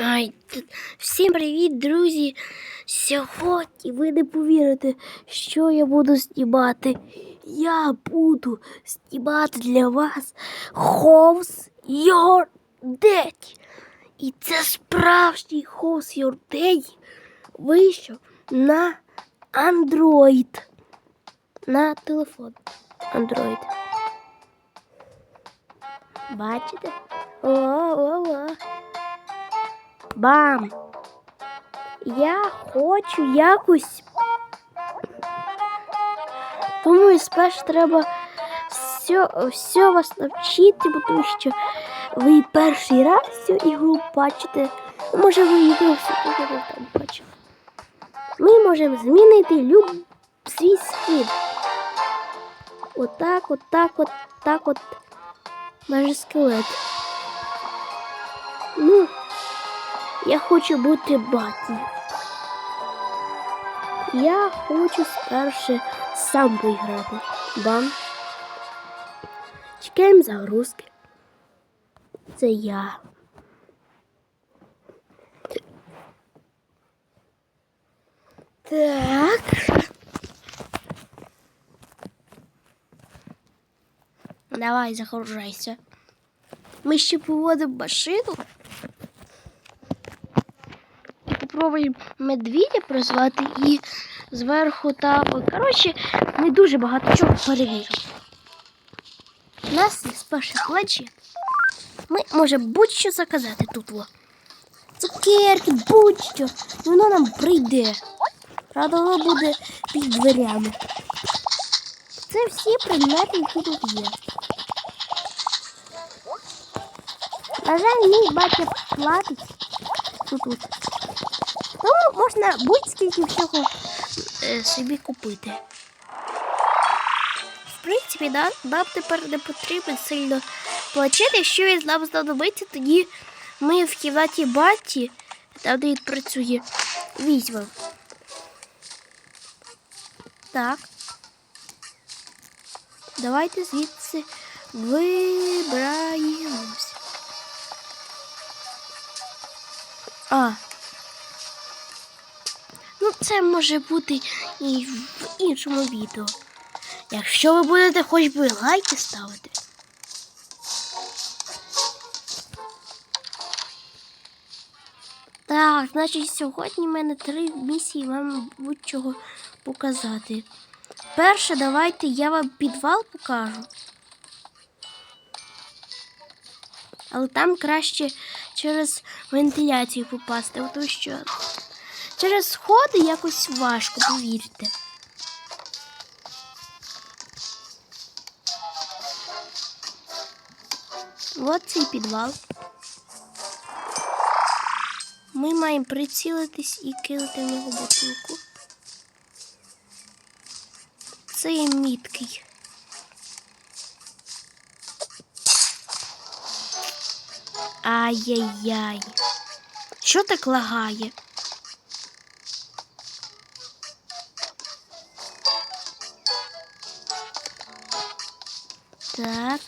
Ай, всім привіт, друзі! Сьогодні ви не повірите, що я буду знімати. Я буду знімати для вас House Your Dead. І це справжній House Your Dead вийшов на Android. На телефон Android. Бачите? О-о-о. Бам! Я хочу якось. Тому спершу треба все, все вас навчити, бо тому що ви перший раз цю ігру бачите. Може ви ігру все там бачили. Ми можемо змінити люб свій скін. Отак, отак, от так от. Даже скелет. Ну, я хочу бути батьком. Я хочу спершу сам поіграти. Бам. Чекаємо загрузки. Це я. Так. Давай, загружайся. Ми ще поводимо машину. І попробуємо медведя призвати і зверху та. Коротше, ми дуже багато чого перевіримо. У нас є спершу плечі. Ми можемо будь-що заказати тут. Цукерки, будь-що. Воно нам прийде. Правда, воно буде під дверями. Це всі предмети, які тут є. На жаль, мій батя платить тут. Можна будь-скільки всього е, собі купити. В принципі, да, нам тепер не потрібно сильно плачити. Якщо він нам знадобиться, тоді ми в кімнаті баті, там де він працює, візьмемо. Так. Давайте звідси вибираємося. А. Це може бути і в іншому відео. Якщо ви будете хоч би лайки ставити. Так, значить, сьогодні в мене три місії вам будь-чого показати. Перше, давайте я вам підвал покажу. Але там краще через вентиляцію попасти, тому що через сходи якось важко, повірте. От цей підвал. Ми маємо прицілитись і кинути в нього бутилку. Це є міткий. Ай-яй-яй. Що так лагає? Так.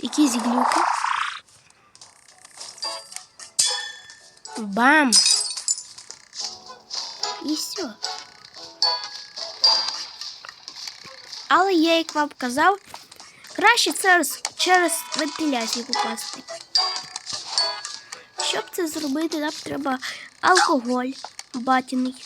Якісь глюки. Бам! І все. Але я, як вам казав, краще через, через вентиляцію попасти. Щоб це зробити, нам треба алкоголь батіний.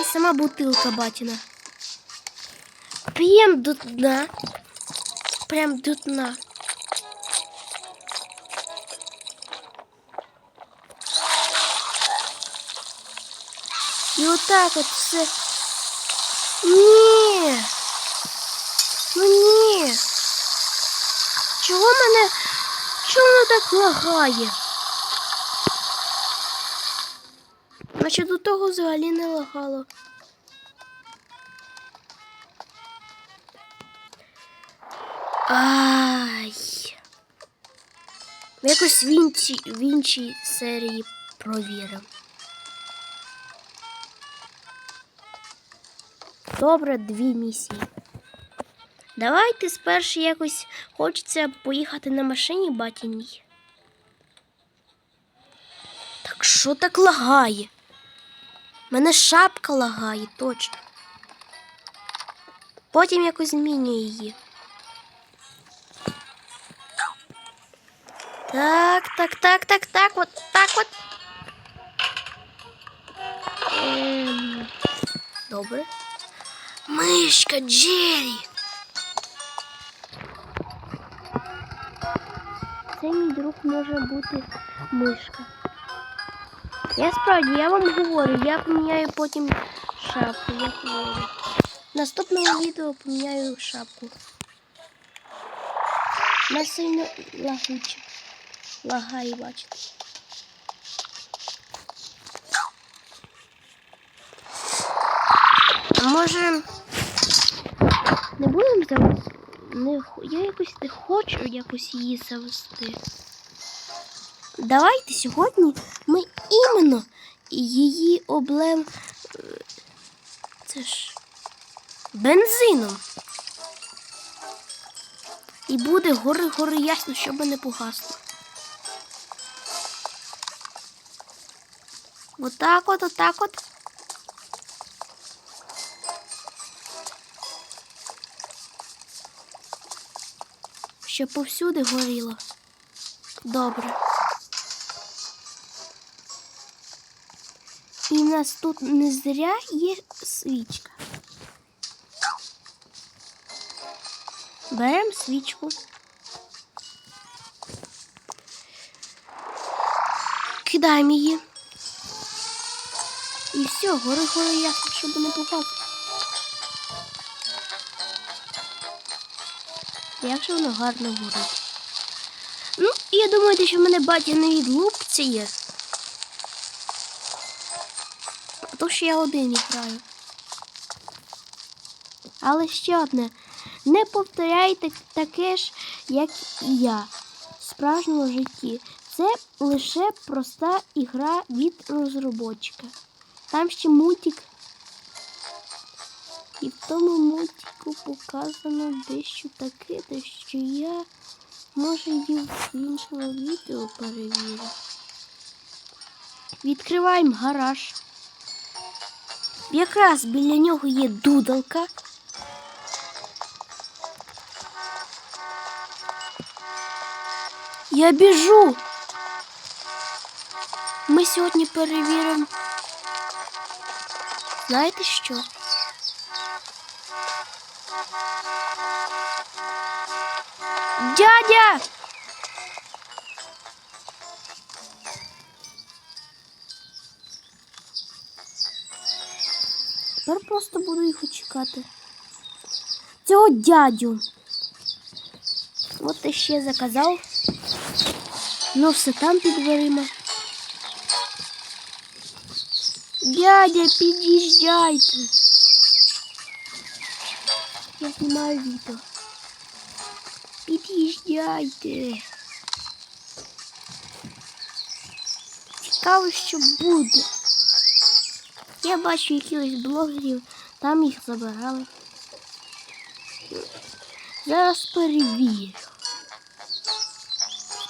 І сама бутилка батіна. П'ємо до дна. Прям до дна. І отак от все. Ні. Що вона так лагає? А ще до того взагалі не лагало. Ай. Якось в іншій, в іншій серії провіримо. Добре, дві місії. Давайте спершу якось хочеться поїхати на машині батіній. Так що так лагає? Мене шапка лагає, точно. Потім якось змінюю її. Так, так, так, так, так, от так от. Ем, добре. Мишка Джері. Це мій друг може бути мишка. Я справді, я вам говорю, я поміняю потім шапку, я. В відео поміняю шапку. Вона сильно лагуча. Лагає, бачите. Може не будемо завести? Не, я якось не хочу якось її завести. Давайте сьогодні ми іменно її облем. е, Це ж бензином. І буде гори-гори ясно, щоб не погасло. Отак от, отак от. Щоб повсюди горіло. Добре. І в нас тут не зря є свічка. Беремо свічку. Кидаємо її. І все, гори гори ясно, щоб не погасло. Як же воно гарно горить. Ну, я думаю, що в мене батя не відлупцяє. А то що я один граю. Але ще одне. Не повторяйте таке ж, як і я в справжньому житті. Це лише проста ігра від розробочика. Там ще мультик. І в тому мультику показано дещо таке, те, що я може і в іншому відео перевірю. Відкриваємо гараж. Якраз біля нього є дудалка. Я біжу. Ми сьогодні перевіримо. Знаєте що? Дядя! Тепер просто буду їх чекати. Цього дядю. От ти ще заказав. Ну, все там під дверима. Дядя, під'їжджайте. Я знімаю відео. Під'їжджайте. Цікаво, що буде. Я бачу якихось блогерів, там їх забирали. Зараз перевірю.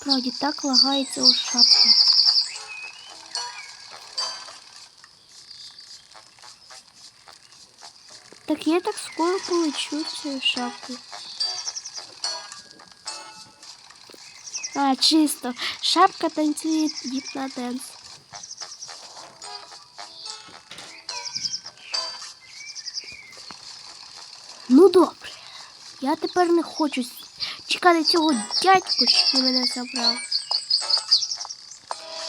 Справді так лагається у шапка. Так я так скоро полечу цією шапкою. А, чисто. Шапка танцює діпна. Ну добре. Я тепер не хочу чекати цього дядьку, що мене забрав.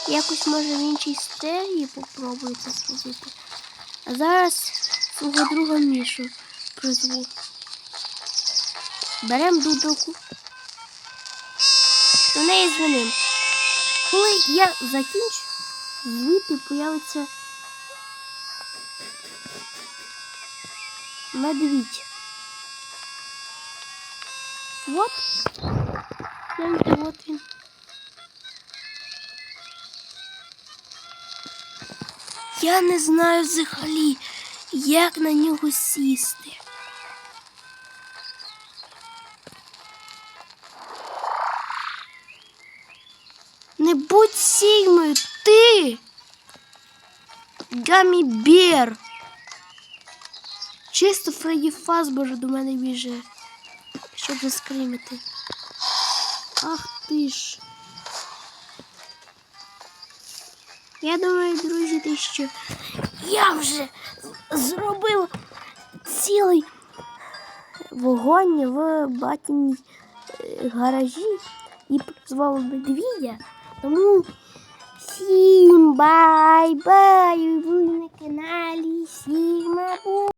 Якось може в іншій серії попробую це зробити. А зараз свого друга Мішу призву. Беремо дудоку. До неї дзвоним. Коли я закінчу, звідти появиться медвідь. Вот. Гляньте, вот він. Я не знаю взагалі, як на нього сісти. Не будь сігмою, ти. Гамі Бєр. Чисто Фредді Фазбер до мене біже, щоб заскримити. Ах ти ж. Я думаю, друзі, те, що я вже зробив цілий вогонь в батіній е, гаражі і позвав медвідя. Тому всім бай-бай! Ви на каналі Сіма Бу.